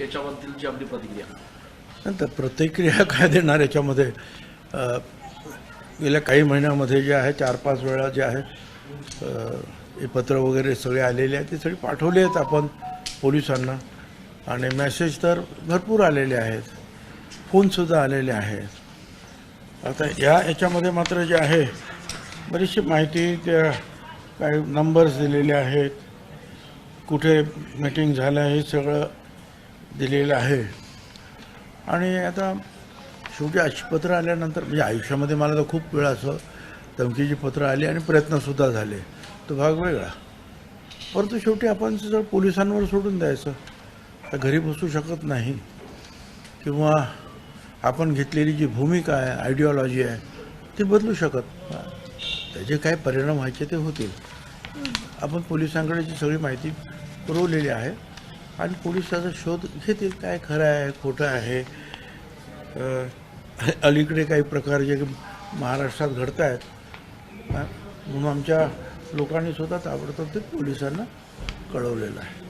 याच्याबद्दलची आपली प्रतिक्रिया. नंतर प्रतिक्रिया काय देणार याच्यामध्ये? गेल्या काही महिन्यामध्ये जे आहे चार पाच वेळा जे आहे हे पत्र वगैरे सगळे आलेले आहेत ते सगळे पाठवले आहेत आपण पोलिसांना. आणि मेसेज तर भरपूर आलेले आहेत. फोनसुद्धा आलेले आहेत. आता या याच्यामध्ये मात्र जे आहे बरीचशी माहिती त्या काही नंबर्स दिलेले आहेत. कुठे मीटिंग झालं हे सगळं दिलेलं आहे. आणि आता शेवटी अशी पत्र आल्यानंतर म्हणजे आयुष्यामध्ये मला तर खूप वेळा असं धमकीची पत्रं आली आणि प्रयत्नसुद्धा झाले. तो भाग वेगळा. परंतु शेवटी आपण जर पोलिसांवर सोडून द्यायचं तर घरी बसू शकत नाही. किंवा आपण घेतलेली जी भूमिका आहे आयडिओलॉजी आहे ती बदलू शकत त्याचे काय परिणाम व्हायचे ते होतील. आपण पोलिसांकडे जी सगळी माहिती पुरवलेली आहे आणि पोलीस त्याचा शोध घेतील काय खरं आहे खोटं आहे. अलीकडे काही प्रकार जे महाराष्ट्रात घडत आहेत म्हणून आमच्या लोकांनी सुद्धा ताबडतोब ते पोलिसांना कळवलेलं आहे.